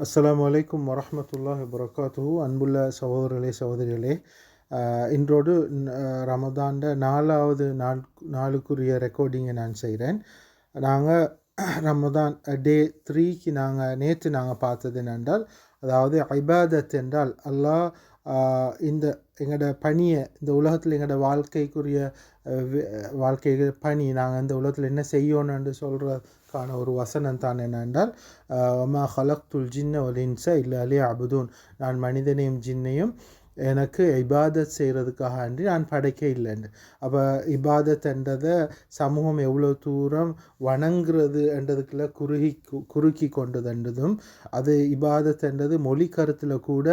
அஸ்லாம் வலைக்கம் வரமத்துல்லாஹ் வரகாத்து அன்புள்ள சகோதரர்களே சகோதரிகளே இன்றோடு ரமதாண்ட நாலாவது நாள் நாளுக்குரிய ரெக்கார்டிங்கை நான் செய்கிறேன் நாங்கள் ரமதான் டே த்ரீக்கு நாங்கள் நேற்று நாங்கள் பார்த்தது என்னென்றால் அதாவது ஐபாதத் என்றால் அல்லாஹ் இந்த எங்களோட பணியை இந்த உலகத்தில் எங்களோட வாழ்க்கைக்குரிய வாழ்க்கை பணி நாங்கள் இந்த உலகத்தில் என்ன செய்யணும்னு சொல்கிற காண ஒரு வசனம் தான் என்னென்றால் ஒமா ஹலக்துல் ஜின்ன ஒலின்ச இல்லை அலி அபுதூன் நான் மனிதனையும் ஜின்னையும் எனக்கு இபாதத் செய்கிறதுக்காக அன்றி நான் படைக்க இல்லைன்னு. அப்போ இபாதத் என்றதை சமூகம் எவ்வளோ தூரம் வணங்குறது என்றதுக்குள்ள குறுகி கு- குறுக்கி கொண்டதுன்றதும் அது இபாதத் என்றது மொழி கருத்தில் கூட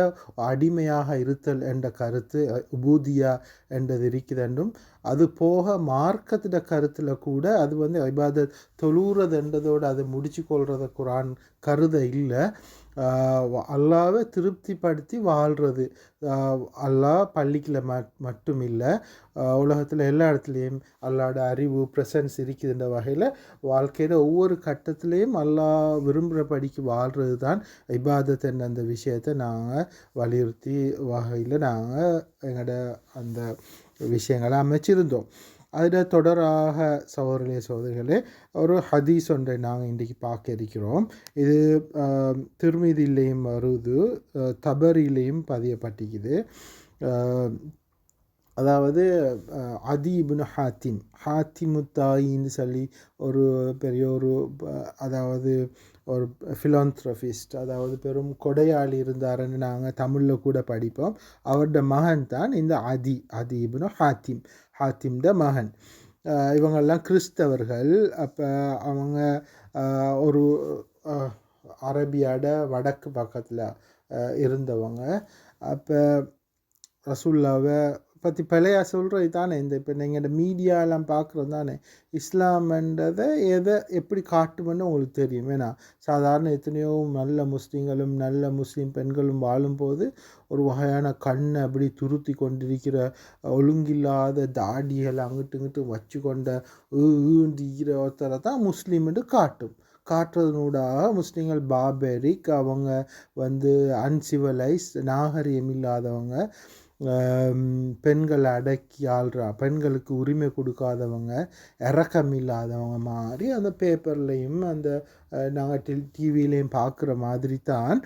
அடிமையாக இருத்தல் என்ற கருத்து அஹ், உபூதியா என்றது இருக்குதென்றும் அது போக மார்க்கத்திட கருத்தில் கூட அது வந்து இபாதத் தொழுறதுன்றதோடு அதை முடிச்சு கொள்றத குரான் கருத இல்லை. அல்லாவை திருப்திப்படுத்தி வாழ்கிறது அல்லாஹ் பள்ளிக்கில் மட் மட்டும் இல்லை உலகத்தில் எல்லா இடத்துலையும் அல்லாட அறிவு ப்ரெசன்ஸ் இருக்குதுன்ற வகையில் வாழ்க்கையில் ஒவ்வொரு கட்டத்துலேயும் அல்லாஹ் விரும்புகிறபடிக்கு வாழ்கிறது தான் இபாதத் என்ற அந்த விஷயத்தை நாங்கள் வலியுறுத்தி வகையில் நாங்கள் எங்களோட அந்த விஷயங்களை அமைச்சிருந்தோம். அதில் தொடராக சகோதரர்களே சோதரிகளே ஒரு ஹதீஸ் ஒன்றை நாங்கள் இன்றைக்கி பார்க்க இருக்கிறோம். இது திருமீதியிலையும் வருது தபரிலையும் பதியப்பட்டிக்குது அதாவது ஆஹ், அதி ஹாத்திம் ஹாத்திமுத்தாயின்னு சொல்லி ஒரு பெரிய ஒரு அதாவது ஒரு ஃபிலாந்த்ரபிஸ்ட் அதாவது பெரும் கொடையாளி இருந்தாருன்னு நாங்கள் தமிழில் கூட படிப்போம். அவரோட மகன் தான் இந்த அதி அதி ஹாத்திம். ஹாத்திம்ட மகன். இவங்கெல்லாம் கிறிஸ்தவர்கள். அப்போ அவங்க ஒரு அரபியாட வடக்கு பக்கத்தில் இருந்தவங்க. அப்போ ரசுல்லாவை பற்றி பிழையா சொல்கிறது தானே. இந்த இப்போ நீங்கள் மீடியாலாம் பார்க்குறது தானே. இஸ்லாம்ன்றதை எதை எப்படி காட்டுமென்னு உங்களுக்கு தெரியும். ஏன்னா சாதாரண எத்தனையோ நல்ல முஸ்லீம்களும் நல்ல முஸ்லீம் பெண்களும் வாழும்போது ஒரு வகையான கண்ணை அப்படி துருத்தி கொண்டிருக்கிற ஒழுங்கில்லாத தாடிகளை அங்கிட்டு இங்கிட்டு வச்சு கொண்ட ஈண்டிக்கிற ஒருத்தரை தான் முஸ்லீம்னு காட்டும். காட்டுறதுனூடாக முஸ்லீம்கள் பாபரிக் அவங்க வந்து அன்சிவலைஸ் நாகரிகம் இல்லாதவங்க பெண்களை அடக்கி ஆள்றா. பெண்களுக்கு உரிமை கொடுக்காதவங்க இறக்கம் இல்லாதவங்க மாதிரி அந்த பேப்பர்லேயும் அந்த நாங்கள் டி டிவிலையும் பார்க்குற மாதிரி தான்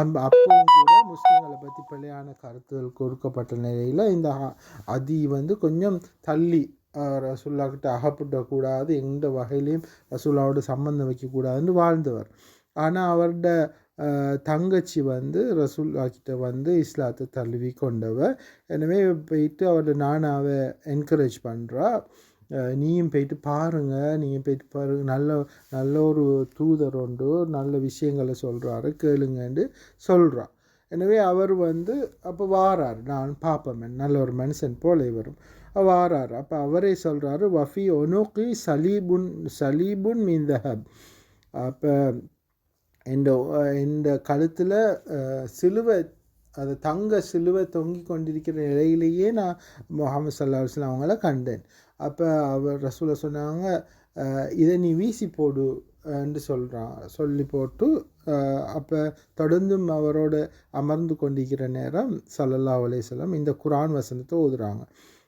அம் அப்பவும் கூட முஸ்லீம்களை பற்றி பிள்ளையான கருத்துகள் கொடுக்கப்பட்ட நிலையில் இந்த அதி வந்து கொஞ்சம் தள்ளி ரசுல்லா கிட்ட அகப்படக்கூடாது எந்த வகையிலையும் ரசுல்லாவோட சம்மந்தம் வைக்கக்கூடாதுன்னு வாழ்ந்தவர். ஆனால் அவரோட தங்கச்சி வந்து ரசூல்லா கிட்ட வந்து இஸ்லாத்தை தழுவி கொண்டவர் எனவே போயிட்டு அவரோட நானாவை என்கரேஜ் பண்ணுறா நீயும் போயிட்டு பாருங்க நீங்கள் போயிட்டு பாருங்க. நல்ல நல்ல ஒரு தூதர் உண்டு நல்ல விஷயங்களை சொல்கிறாரு கேளுங்கன்னு சொல்கிறா எனவே அவர் வந்து அப்போ வாரார். நான் பாப்பமன் நல்ல ஒரு மனுஷன் போல இவரும். வாரார். அப்போ அவரே சொல்கிறாரு வஃபி ஒனோக்கி சலீபுன் சலீபுன் மீன் தஹப். அப்போ இந்த இந்த கழுத்தில் சிலுவை அது தங்க சிலுவை தொங்கி கொண்டிருக்கிற நிலையிலேயே நான் முகமது சல்லா அலுவலாம் அவங்கள கண்டேன். அப்போ அவர் ரசூலை சொன்னாங்க இதை நீ வீசி போடு என்று சொல்கிறான் சொல்லி போட்டு அப்போ தொடர்ந்தும் அவரோட அமர்ந்து கொண்டிருக்கிற நேரம் சல்லல்லா அலைஹி இந்த குரான் வசனத்தை ஓதுறாங்க.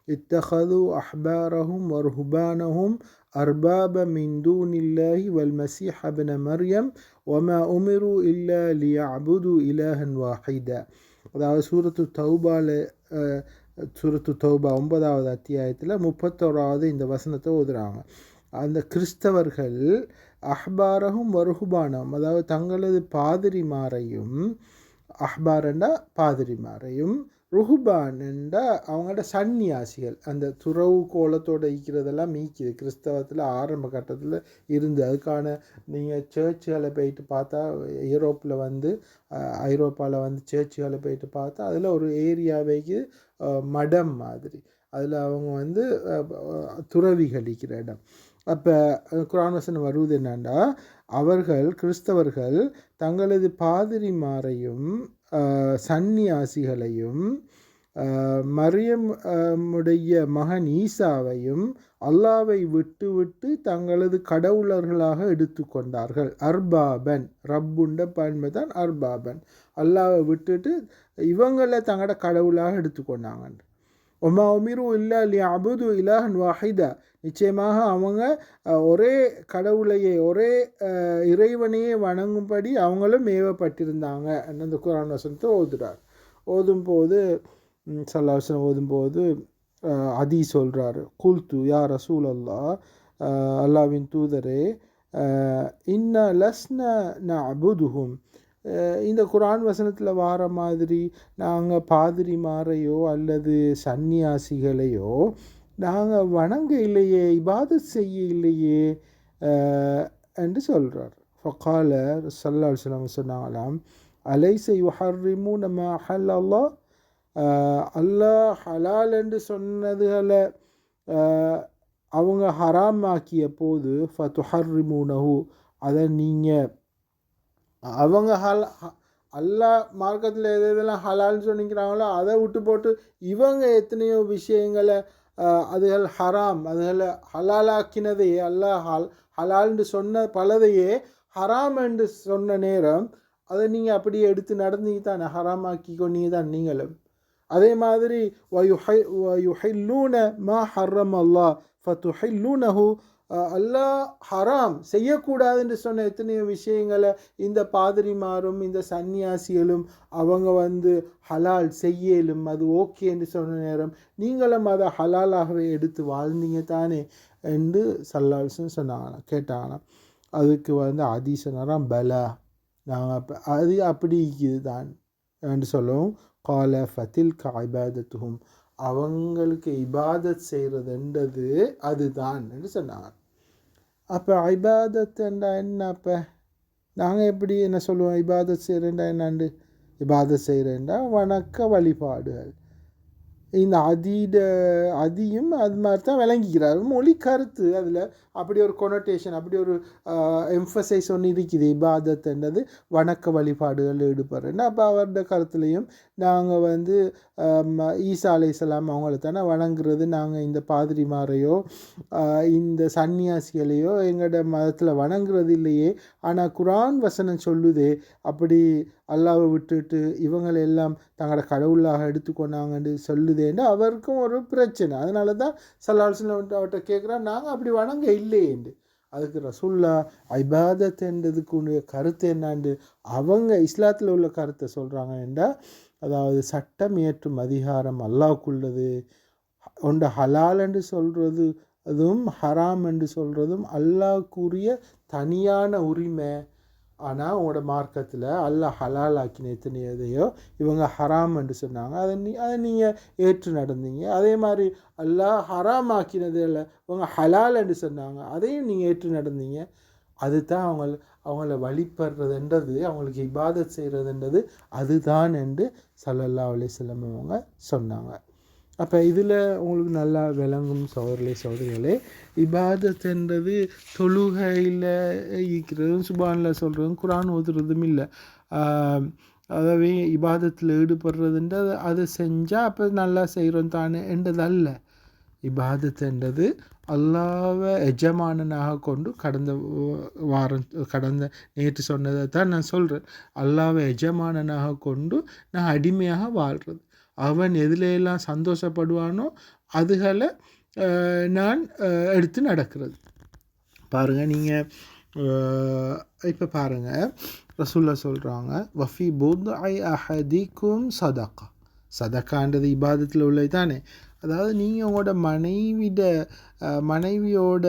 இத்தஹது அஹ்பாரஹும் வர்ஹுபானஹும் அர்பாப மின் தூனில்லாஹி வல் மசீஹ் அப்ன மர்யம் ஒமா உமிரு இல்லா லியஅபுது இலஹன் வாஹிதா அதாவது சூரத்து தௌபால சூரத்து தௌபா ஒன்பதாவது அத்தியாயத்தில் முப்பத்தோராவது இந்த வசனத்தை ஓதுறாங்க அந்த கிறிஸ்தவர்கள் அஹ்பாரகும் வருகுபானம் அதாவது தங்களது பாதிரிமாரையும் அஹ்பாரண்டா பாதிரிமாரையும் ருஹுபான் என்றா அவங்களோட சன்னியாசிகள் அந்த துறவு கோலத்தோடு இருக்கிறதெல்லாம் மீக்குது. கிறிஸ்தவத்தில் ஆரம்ப கட்டத்தில் இருந்து அதுக்கான நீங்கள் சர்ச்சுகளை போயிட்டு பார்த்தா யூரோப்பில் வந்து ஐரோப்பாவில் வந்து சர்ச்சுகளை போயிட்டு பார்த்தா அதில் ஒரு ஏரியாவைக்கு மடம் மாதிரி. அதில் அவங்க வந்து அஹ், துறவிகள் இடம். அப்போ குரான் வசனம் வருவது என்னன்னா அவர்கள் கிறிஸ்தவர்கள் தங்களது பாதிரிமாரையும் சந்நியாசிகளையும் மரியமுடைய மரியம் உடைய மகன் ஈசாவையும் அல்லாவை விட்டு விட்டு தங்களது கடவுளர்களாக எடுத்துக்கொண்டார்கள் அர்பாபன் ரப்புண்ட பன்மை தான் அர்பாபன். அல்லாவை விட்டுட்டு இவங்களை தங்களோட கடவுளாக எடுத்துக்கொண்டாங்க ஒமா உமிரு இல்லா லி அபுது இலாஹன் வாஹிதா நிச்சயமாக அவங்க ஒரே கடவுளையே ஒரே இறைவனையே வணங்கும்படி அவங்களும் ஏவப்பட்டிருந்தாங்க. அந்த குரான் வசனத்தை ஓதுறார். ஓதும் போது சல்லாஹன் ஓதும்போது அதி சொல்கிறாரு குல்து யா ரசூல் அல்லா அல்லாவின் தூதரே இன்ன லஸ்ன ந அபுதுஹும் இந்த குரான் வசனத்தில் வார மாதிரி நாங்கள் பாதிரிமாரையோ அல்லது சந்நியாசிகளையோ நாங்கள் வணங்க இல்லையே இபாதத் செய்ய இல்லையே என்று சொல்கிறார் ஃபக்கால சல்லா அலுவலம் சொன்னாங்களாம் அலைச யுஹர்ரிமு நம்ம அஹல் அல்லா அல்லாஹ் ஹலால் என்று சொன்னதுகளை அஹ், அவங்க ஹராம் ஆக்கிய போது ஃபத்துஹர்ரிமூனஹு அதை நீங்கள் அவங்க ஹல் ஹ- அல்லாஹ் மார்க்கத்தில் எது எதெல்லாம் ஹலால்னு சொன்னிக்கிறாங்களோ அதை விட்டு போட்டு இவங்க எத்தனையோ விஷயங்களை அதுகள் ஹராம் அதுகளை ஹலாலாக்கினதையே அல்லாஹ் ஹல் ஹலால்னு சொன்ன பலதையே ஹராம் என்று சொன்ன நேரம் அதை நீங்கள் அப்படியே எடுத்து நடந்தீங்க தானே ஹராமாக்கி கொண்டீங்க தான் நீங்களும். அதே மாதிரி வயுஹில்லூன மா ஹர்ரம் அல்லாஹ் ஃபத்துஹில்லூனஹு அல்லாஹ் ஹராம் செய்யக்கூடாதுன்னு சொன்ன எத்தனையோ விஷயங்களை இந்த பாதிரிமாரும் இந்த சன்னியாசிகளும் அவங்க வந்து ஹலால் செய்யலும் அது ஓகே என்று சொன்ன நேரம் நீங்களும் அதை ஹலாலாகவே எடுத்து வாழ்ந்தீங்க தானே என்று சல்லால்சன் சொன்னாங்க கேட்டாங்களாம் அதுக்கு வந்து அதிசனராம் பலா நாங்கள் அப்போ அது அப்படி இதுதான் என்று சொல்லவும் கால ஃபத்தில் காய்பாதத்துகும் அவங்களுக்கு இபாதத் செய்கிறதுன்றது அதுதான் என்று சொன்னாங்க. அப்போ இபாதத்துண்டா என்ன அப்போ? நாங்கள் எப்படி என்ன சொல்லுவோம்? இபாதத் செய்கிறேன்டா என்னாண்டு? இபாதத் செய்கிறேன்டா வணக்க வழிபாடுகள். இந்த அதீட அதியும் அது மாதிரி தான் விளங்கிக்கிறார். மொழி கருத்து அதில் அப்படி ஒரு கொனோட்டேஷன் அப்படி ஒரு எம்ஃபசைஸ் ஒன்று இருக்குது. இபாதத்துன்றது வணக்க வழிபாடுகள் ஈடுபடுறேன் அப்போ அவரோட கருத்துலேயும் நாங்கள் வந்து ஆம், ஈசா அலைசலாம் அவங்கள தானே வணங்குறது. நாங்கள் இந்த பாதிரிமாரையோ இந்த சன்னியாசிகளையோ எங்களோட மதத்தில் வணங்குறது இல்லையே. ஆனால் குரான் வசனம் சொல்லுதே அப்படி அல்லாவை விட்டுட்டு இவங்களை எல்லாம் தங்களோட கடவுளாக எடுத்துக்கொண்டாங்கன்னு சொல்லுதேன்னு அவருக்கும் ஒரு பிரச்சனை. அதனால தான் சல்லாஹ் அவர்கிட்ட கேட்குறா நாங்கள் அப்படி வணங்க இல்லையேண்டு. அதுக்கு ரசுல்லா ஐபாதத்ன்றதுக்கு கருத்து என்னாண்டு? அவங்க இஸ்லாத்தில் உள்ள கருத்தை சொல்கிறாங்க என்றால் அதாவது சட்டம் இயற்றும் அதிகாரம் அல்லாவுக்குள்ளது ஒன்று ஹலால் என்று சொல்கிறது அதுவும் ஹராம் என்று சொல்கிறதும் அல்லாஹ்க்குரிய தனியான உரிமை. ஆனால் உங்களோட மார்க்கத்தில் அல்லாஹ் ஹலால் ஆக்கின எத்தனை எதையோ இவங்க ஹராம் என்று சொன்னாங்க. அதை நீ அதை நீங்கள் ஏற்று நடந்தீங்க. அதே மாதிரி அல்லாஹ் ஹராம் ஆக்கினது இல்லை இவங்க ஹலால் என்று சொன்னாங்க. அதையும் நீங்கள் ஏற்று நடந்தீங்க. அதுதான் அவங்க அவங்கள வழிபடுறதுன்றது அவங்களுக்கு இபாதத் செய்கிறதுன்றது அதுதான் என்று சல்லல்லா அலிஸ்லம் அவங்க சொன்னாங்க. அப்போ இதில் உங்களுக்கு நல்லா விளங்கும் சோதரிலே சோதரிகளே இபாதத்துன்றது தொழுகையில் இருக்கிறதும் சுபானில் சொல்கிறதும் குரான் ஓதுறதும் இல்லை. அதாவது இபாதத்தில் ஈடுபடுறதுன்றது அதை செஞ்சால் அப்போ நல்லா செய்கிறோம் தானே என்றதல்ல. இபாதத்துன்றது அல்லாவை எஜமானனாக கொண்டு கடந்த வாரம் கடந்த நேற்று சொன்னதை தான் நான் சொல்கிறேன் அல்லாவை எஜமானனாக கொண்டு நான் அடிமையாக வாழ்கிறது அவன் எதிலெல்லாம் சந்தோஷப்படுவானோ அதுகளை நான் எடுத்து நடக்கிறது. பாருங்கள் நீங்கள் இப்போ பாருங்கள் ரசூல்லா சொல்கிறாங்க வஃபி புத் ஐ அஹதிக்கும் சதக்கா. சதக்கான்றது இபாதத்தில் உள்ளது தானே. அதாவது நீங்கள் உங்களோட மனைவிட மனைவியோட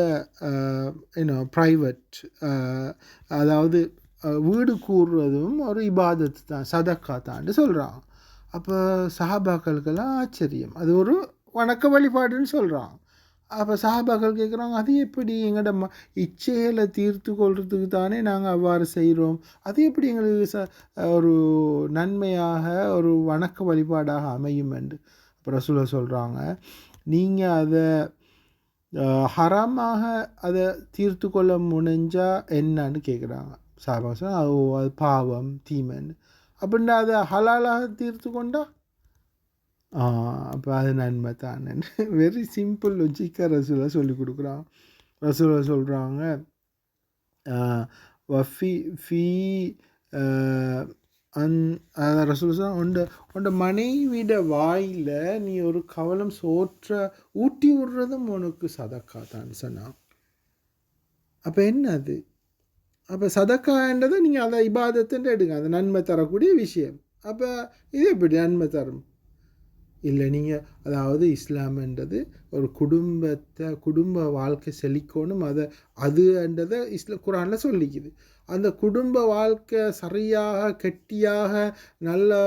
என்ன ப்ரைவேட் அதாவது வீடு கூறுறதும் ஒரு இபாதத்து தான் சதக்கா தான்ட்டு சொல்கிறாங்க அப்போ சஹாபாக்களுக்கெல்லாம் ஆச்சரியம். அது ஒரு வணக்க வழிபாடுன்னு சொல்கிறாங்க அப்போ சஹாபாக்கள் கேட்குறாங்க அது எப்படி எங்களோட ம இச்சைகளை தீர்த்து கொள்றதுக்கு தானே நாங்கள் அவ்வாறு செய்கிறோம் அது எப்படி எங்களுக்கு ச ஒரு நன்மையாக ஒரு வணக்க வழிபாடாக அமையும் என்று. அப்புறம் சொல்ல சொல்கிறாங்க நீங்கள் அதை ஹராமாக அதை தீர்த்து கொள்ள முடிஞ்சால் என்னன்னு கேட்குறாங்க சாபாசம் ஓ அது பாவம் தீமைன்னு. அப்படின்னா அதை ஹலாலாக தீர்த்து கொண்டா? அப்போ அது நன்மை தான். வெரி சிம்பிள் லொஜிக்காக ரசூலா சொல்லி கொடுக்குறான். ரசூலா சொல்கிறாங்க ஃபி ஃபீ அந் அதான் ரசூல் சொன்னா, உண்ட உண்ட மனைவிட வாயில் நீ ஒரு கவலம் சோற்ற ஊட்டி விடுறதும் உனக்கு சதக்கா தான் சொன்னான். அப்போ என்ன அது? அப்போ சதக்கான்றதை நீங்கள் அதை இபாதத்துன்னு எடுங்க. அது நன்மை தரக்கூடிய விஷயம். அப்போ இது எப்படி நன்மை தரும்? இல்லை நீங்கள் அதாவது இஸ்லாம்ன்றது ஒரு குடும்பத்தை குடும்ப வாழ்க்கை செழிக்கணும். அதை அதுன்றதை இஸ்ல குரானில் சொல்லிக்குது. அந்த குடும்ப வாழ்க்கை சரியாக கெட்டியாக நல்லா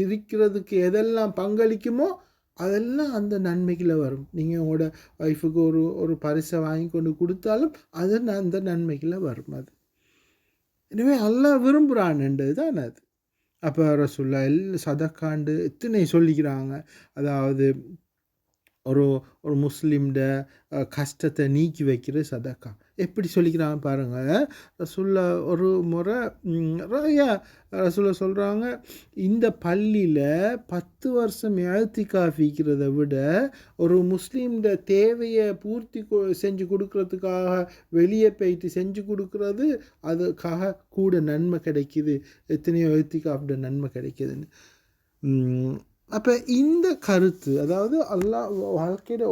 இருக்கிறதுக்கு எதெல்லாம் பங்களிக்குமோ அதெல்லாம் அந்த நன்மைகளை வரும். நீங்கள் உங்களோட ஒய்ஃபுக்கு ஒரு ஒரு பரிசை வாங்கி கொண்டு கொடுத்தாலும் அது அந்த நன்மைகளை வரும் அது. எனவே அல்லாஹ் விரும்புகிறான்ன்றது தான் அது. அப்போ ரசுல்லா எல் சதக்காண்டு எத்தனை சொல்லிக்கிறாங்க. அதாவது ஒரு ஒரு முஸ்லீம்ட கஷ்டத்தை நீக்கி வைக்கிற சதக்கா. எப்படி சொல்லிக்கிறாங்க பாருங்கள் ரசுல்லா ஒரு முறை ம், ரையா ரசுல்லா சொல்கிறாங்க இந்த பள்ளியில் பத்து வருஷம் எழுத்தி காஃபிக்கிறத விட ஒரு முஸ்லீம்ட தேவையை பூர்த்தி கொ- செஞ்சு கொடுக்கறதுக்காக வெளியே போயிட்டு செஞ்சு கொடுக்கறது அதுக்காக கூட நன்மை கிடைக்கிது. எத்தனையோ எழுத்திக்காஃப்ட நன்மை கிடைக்கிதுன்னு. அப்போ இந்த கருத்து அதாவது அல்லாஹ் வாழ்க்கையில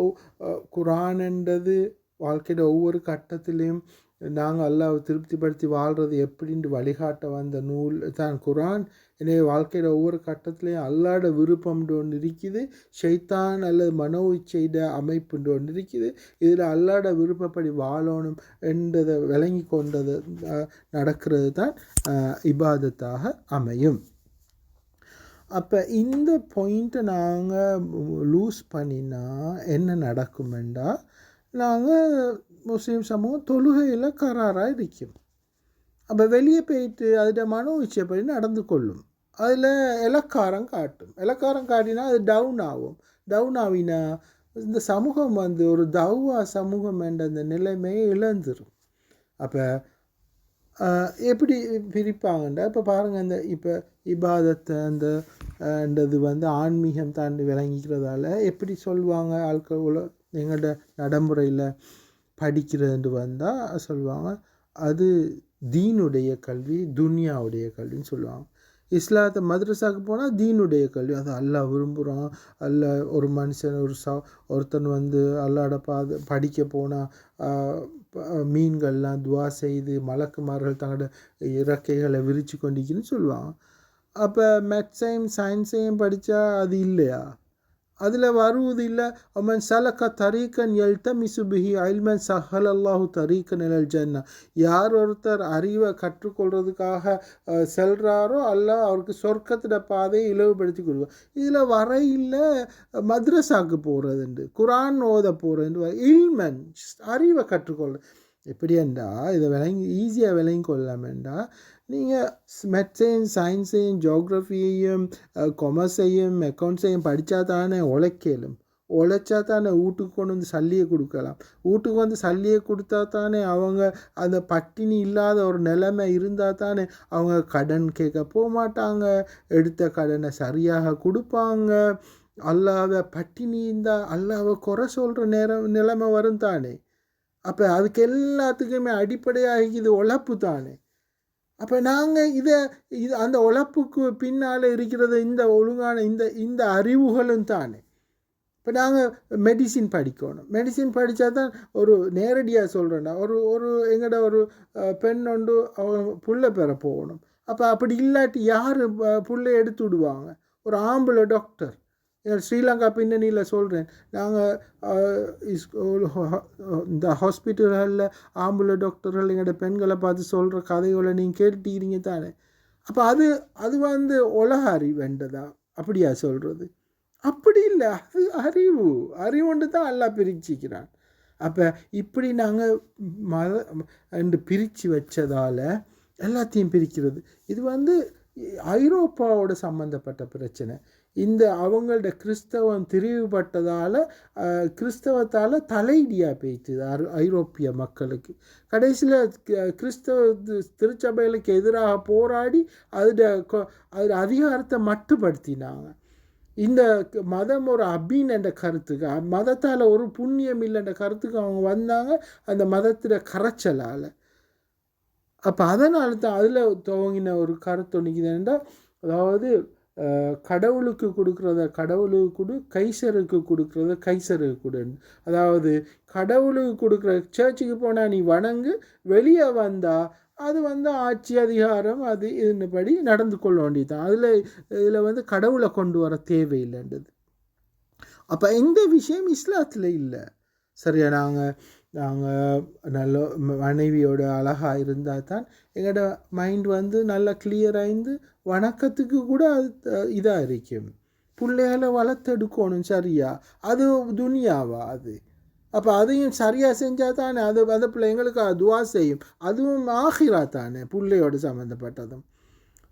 குரான்ன்றது வாழ்க்கையோட ஒவ்வொரு கட்டத்திலையும் நாங்கள் அல்லாவை திருப்திப்படுத்தி வாழ்கிறது எப்படின்ட்டு வழிகாட்ட வந்த நூல் தான் குரான். எனவே வாழ்க்கையோட ஒவ்வொரு கட்டத்திலையும் அல்லாட விருப்பம்ன்ற ஒன்று இருக்குது. ஷைத்தான் அல்லது மனோ இச்சைட அமைப்புன்ற ஒன்று இருக்குது. இதில் அல்லாட விருப்பப்படி வாழணும் என்றதை விளங்கி கொண்டது நடக்கிறது தான் இபாதத்தாக அமையும். அப்போ இந்த பாயிண்ட்டை நாங்கள் லூஸ் பண்ணினா என்ன நடக்குமெண்டா நாங்கள் முஸ்லீம் சமூகம் தொழுகையில் கராராக இருக்கும் அப்போ வெளியே போயிட்டு அதோட மனோ இச்சைப்படி நடந்து கொள்ளும் அதில் இலக்காரம் காட்டும் இலக்காரம் காட்டினா அது டவுன் ஆகும் டவுன் ஆகினா இந்த சமூகம் வந்து ஒரு தௌவா சமூகம் என்ற அந்த நிலைமையை இழந்துரும் அப்போ எப்படி பிரிப்பாங்கண்டா இப்போ பாருங்கள் இந்த இப்போ இபாதத்தை அந்த என்றது வந்து ஆன்மீகம் தாண்டி விளங்கிக்கிறதால எப்படி சொல்லுவாங்க ஆட்கள் எங்களோட நடைமுறையில் படிக்கிறதுன்னு வந்தால் சொல்லுவாங்க. அது தீனுடைய கல்வி துனியாவுடைய கல்வின்னு சொல்லுவாங்க. இஸ்லாத்தை மதுரசாவுக்கு போனால் தீனுடைய கல்வி. அது அல்லா விரும்புகிறான் அல்ல ஒரு மனுஷன் ஒரு ச ஒருத்தன் வந்து அல்லாட பாது படிக்க போனால் மீன்கள்லாம் துவா செய்து மலக்குமார்கள் தங்களோட இறக்கைகளை விரித்து கொண்டிக்கின்னு சொல்லுவாங்க. அப்போ மேத்ஸையும் சயின்ஸையும் படித்தா அது இல்லையா? அதில் வருவது இல்லை அவன் சலக்க தரீக்கன் எல்த மிசுபிஹி அல்மன் சஹல் அல்லாஹு தரீக்கன் எல் ஜன்னா யார் ஒருத்தர் அறிவை கற்றுக்கொள்றதுக்காக செல்கிறாரோ அல்ல அல்லாஹ் அவருக்கு சொர்க்கத்திட பாதையை இலவுபடுத்தி கொடுக்கும் இதில் வர இல்லை போகிறதுண்டு குரான் ஓத போகிறது இல்மன் அறிவை கற்றுக்கொள்றது எப்படி என்றா இதை விளங்கி ஈஸியாக விளங்கி கொள்ளலாமேண்டா நீங்கள் மெட்ஸையும் சயின்ஸையும் ஜோக்ரஃபியையும் கொமர்ஸையும் அக்கௌண்ட்ஸையும் படித்தா தானே உழைக்கலும். உழைச்சா தானே வீட்டுக்கு கொண்டு வந்து சல்லியை கொடுக்கலாம். வீட்டுக்கு வந்து சல்லியை கொடுத்தா தானே அவங்க அந்த பட்டினி இல்லாத ஒரு நிலைமை இருந்தால் தானே அவங்க கடன் கேட்க போக மாட்டாங்க. எடுத்த கடனை சரியாக கொடுப்பாங்க. அல்லாத பட்டினி இருந்தால் அல்லாவை குறை சொல்கிற நேரம் நிலைமை வரும் தானே. அப்போ அதுக்கு எல்லாத்துக்குமே அடிப்படையாக இது உழைப்பு தானே. அப்போ நாங்கள் இதை இது அந்த உழைப்புக்கு பின்னால் இருக்கிறது இந்த ஒழுங்கான இந்த இந்த அறிவுகளும் தானே. இப்போ நாங்கள் மெடிசின் படிக்கணும். மெடிசின் படித்தா தான் ஒரு நேரடியாக சொல்கிறேன்னா ஒரு ஒரு எங்கள்ட ஒரு பெண் ஒன்று அவங்க புள்ள பெற போகணும். அப்போ அப்படி இல்லாட்டி யார் புள்ளை எடுத்து விடுவாங்க? ஒரு ஆம்பளை டாக்டர் ஸ்ரீலங்கா பின்னணியில் சொல்கிறேன் நாங்கள் இந்த ஹாஸ்பிட்டல்களில் ஆம்பளை டாக்டர்கள் எங்களோட பெண்களை பார்த்து சொல்கிற கதைகளை நீங்கள் கேட்டுட்டீங்க தானே. அப்போ அது அது வந்து உலக அறிவுன்றதா அப்படியா சொல்கிறது அப்படி இல்லை. அது அறிவு. அறிவுண்டு தான் எல்லாம் பிரிச்சிக்கிறான். அப்போ இப்படி நாங்கள் மத ரெண்டு பிரித்து வச்சதால் எல்லாத்தையும் பிரிக்கிறது. இது வந்து ஐரோப்பாவோட சம்மந்தப்பட்ட பிரச்சனை. இந்த அவங்கள்ட கிறிஸ்தவம் திரிவுபட்டதால் கிறிஸ்தவத்தால் தலையிடியாக பேய்த்துது அரு ஐரோப்பிய மக்களுக்கு. கடைசியில் கிறிஸ்தவ திருச்சபைகளுக்கு எதிராக போராடி அதில் கொ- அதிகாரத்தை மட்டுப்படுத்தினாங்க. இந்த மதம் ஒரு அபின் என்ற கருத்துக்கு மதத்தால் ஒரு புண்ணியம் இல்லைன்ற கருத்துக்கு அவங்க வந்தாங்க அந்த மதத்தில் கரைச்சலால். அப்போ அதனால தான் அதில் துவங்கின ஒரு கருத்து நிற்குதுன்னா அதாவது கடவுளுக்கு கொடுக்குறத கடவுளுக்கு கொடு கைசருக்கு கொடுக்குறத கைசருக்கு கொடு அதாவது கடவுளுக்கு கொடுக்குற சர்ச்சுக்கு போனால் நீ வணங்கு வெளியே வந்தால் அது வந்து ஆட்சி அதிகாரம் அது இதுபடி நடந்து கொள்ள வேண்டியதுதான். அதில் இதில் வந்து கடவுளை கொண்டு வர தேவையில்லைன்றது. அப்போ இந்த விஷயம் இஸ்லாத்தில் இல்லை. சரியா? நாங்கள் நாங்கள் நல்ல மனைவியோட அழகாக இருந்தால் தான் எங்களோட மைண்ட் வந்து நல்லா clear ஆயிருந்து வணக்கத்துக்கு கூட அது இதாக இருக்கும். பிள்ளைகளை வளர்த்தெடுக்கணும் சரியா? அது துனியாவா அது? அப்போ அதையும் சரியாக செஞ்சால் தானே? அது அந்த பிள்ளைங்களுக்கு துவா செய்யும். அதுவும் ஆகிரா தானே? பிள்ளையோட சம்மந்தப்பட்டதும்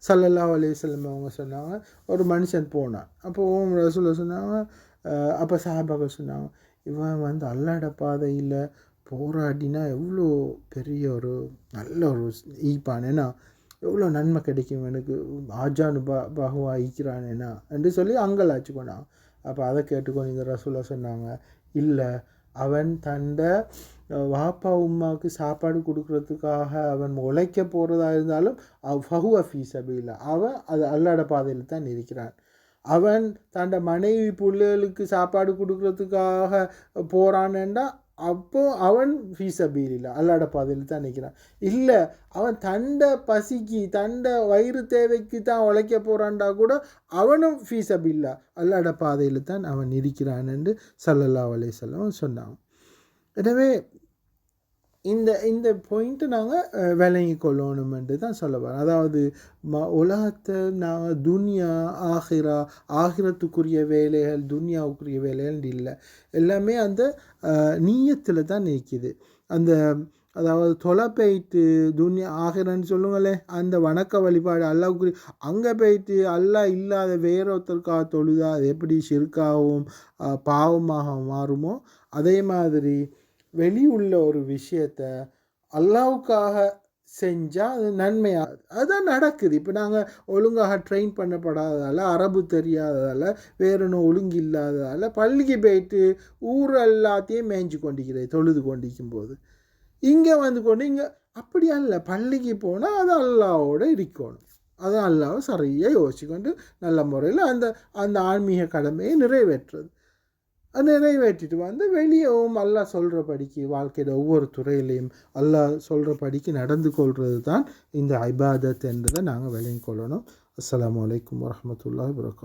சல்லல்லா அலைஹி வஸல்லம் அவங்க சொன்னாங்க ஒரு மனுஷன் போனான். அப்போ ஓம் ரசூல சொன்னாங்க அப்போ சஹாபாக்கள் சொன்னாங்க இவன் வந்து அல்லாட பாதையில் போராடினா எவ்வளோ பெரிய ஒரு நல்ல ஒரு ஈப்பானேனா எவ்வளோ நன்மை கிடைக்கும் எனக்கு? ஆஜானு பா பகுவா ஈக்கிறானேனா என்று சொல்லி அங்கலாச்சு கொண்டாங்க அப்போ அதை கேட்டுக்கொண்டு இந்த ரசூலா சொன்னாங்க. இல்லை அவன் தண்ட வாப்பா உம்மாவுக்கு சாப்பாடு கொடுக்கறதுக்காக அவன் உழைக்க போகிறதா இருந்தாலும் அவ் ஃபஹுவ அப்படி இல்லை அவன் அது அல்லாட பாதையில் தான் இருக்கிறான். அவன் தண்ட மனைவி பிள்ளைகளுக்கு சாப்பாடு கொடுக்கறதுக்காக போகிறானேண்டா அப்போ அவன் ஃபீஸபீல் அல்லாட பாதையில் தான் நிற்கிறான். இல்லை அவன் தண்டை பசிக்கு தண்டை வயிறு தேவைக்கு தான் உழைக்க போகிறான்டா கூட அவனும் ஃபீஸபில்லா அல்லாட பாதையில் தான் அவன் இருக்கிறான் என்று சல்லல்லா அலையம் சொன்னான். எனவே இந்த இந்த பாயிண்ட்டு நாங்கள் விளங்கி கொள்ளணுமென்று தான் சொல்ல வரோம் அதாவது ம உலகத்தை நாங்கள் துன்யா ஆஹிரா ஆகிரத்துக்குரிய வேலைகள் துன்யாவுக்குரிய வேலைகள் இல்லை. எல்லாமே அந்த நீயத்தில் தான் நிற்கிது அந்த அதாவது தொலை போயிட்டு துன்யா ஆகிறன்னு சொல்லுங்களே அந்த வணக்க வழிபாடு அல்லாவுக்குரிய அங்கே போயிட்டு அல்லாஹ் இல்லாத வேற ஒருத்தருக்காக தொழுதா அது எப்படி சிறுக்காகவும் பாவமாக மாறுமோ அதே மாதிரி வெளி உள்ள ஒரு விஷயத்த அல்லாவுக்காக செஞ்சால் அது நன்மையாக அதுதான் நடக்குது. இப்போ நாங்கள் ஒழுங்காக ட்ரெயின் பண்ணப்படாததால் அரபு தெரியாததால் வேற ஒன்றும் ஒழுங்கு இல்லாததால் பள்ளிக்கு போயிட்டு ஊர் எல்லாத்தையும் மேய்ஞ்சு கொண்டிக்கிறேன் தொழுது கொண்டிருக்கும் போது. இங்கே வந்து கொண்டு இங்கே அப்படியா இல்லை பள்ளிக்கு போனால் அது அல்லாவோடு இருக்கணும். அது அல்லாவை சரியாக யோசிச்சுக்கொண்டு நல்ல முறையில் அந்த அந்த ஆன்மீக கடமையை நிறைவேற்றுறது. நிறைவேற்றிட்டு வந்து வெளியவும் அல்லா சொல்கிறபடிக்கு வாழ்க்கையில் ஒவ்வொரு துறையிலையும் அல்லா சொல்கிறபடிக்கு நடந்து கொள்வது தான் இந்த ஐபாதத் என்றதை நாங்கள் விளங்கிக் கொள்ளணும். அஸ்லாம் அலைக்கும் வரமத்துல்லா வரகம்